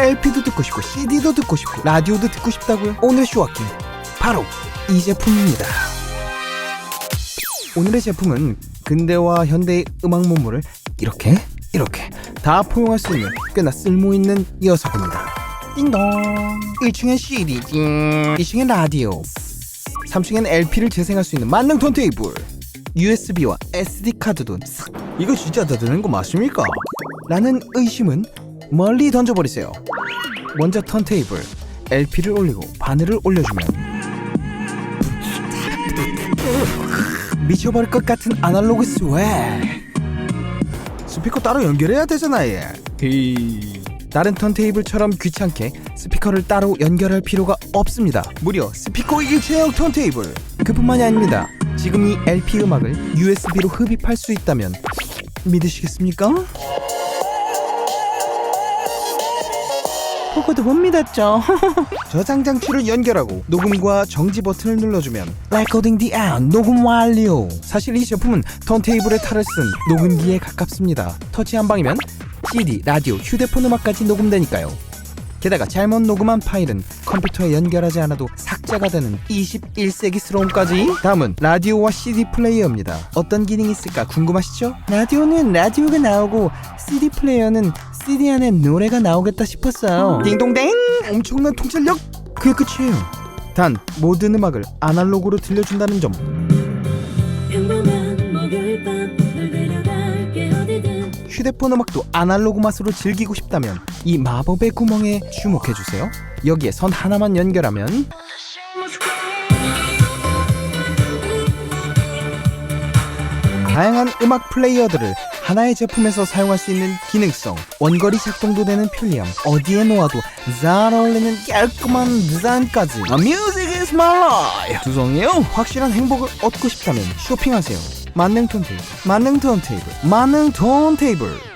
LP도 듣고 싶고 CD도 듣고 싶고 라디오도 듣고 싶다고요? 오늘 쇼와킹 바로 이 제품입니다. 오늘의 제품은 근대와 현대의 음악 문물을 이렇게 이렇게 다 포용할 수 있는 꽤나 쓸모 있는 녀석입니다. 띵동 1층엔 CD, 2층엔 라디오, 3층엔 LP를 재생할 수 있는 만능 턴테이블, USB와 SD 카드도 싹. 이거 진짜 다 되는 거 맞습니까? 라는 의심은 멀리 던져버리세요. 먼저 턴테이블, LP를 올리고 바늘을 올려주면 미쳐버릴 것 같은 아날로그 스웩 스피커 따로 연결해야 되잖아 얘. 다른 턴테이블처럼 귀찮게 스피커를 따로 연결할 필요가 없습니다 무려 스피커 일체형 턴테이블 그뿐만이 아닙니다 지금 이 LP 음악을 USB로 흡입할 수 있다면 믿으시겠습니까? 그것도 못 믿었죠. 저장 장치를 연결하고 녹음과 정지 버튼을 눌러주면 the end 녹음 완료. 사실 이 제품은 턴테이블에 탈을 쓴 녹음기에 가깝습니다. 터치 한 방이면 CD, 라디오, 휴대폰 음악까지 녹음되니까요 게다가 잘못 녹음한 파일은 컴퓨터에 연결하지 않아도 삭제가 되는 21세기스러움까지. 다음은 라디오와 CD 플레이어입니다. 어떤 기능이 있을까 궁금하시죠? 라디오는 라디오가 나오고 CD 플레이어는 CD 안에 노래가 나오겠다 싶었어요. 띵동댕! 엄청난 통찰력! 그게 끝이에요. 단 모든 음악을 아날로그로 들려준다는 점 휴대폰 음악도 아날로그 맛으로 즐기고 싶다면 이 마법의 구멍에 주목해 주세요. 여기에 선 하나만 연결하면 다양한 음악 플레이어들을 하나의 제품에서 사용할 수 있는 기능성, 원거리 작동도 되는 편리함, 어디에 놓아도 잘 어울리는 깔끔한 디자인까지. A music is my life. 두성이요. 확실한 행복을 얻고 싶다면 쇼핑하세요. 만능 톤테이블, 만능 톤테이블, 만능 톤테이블.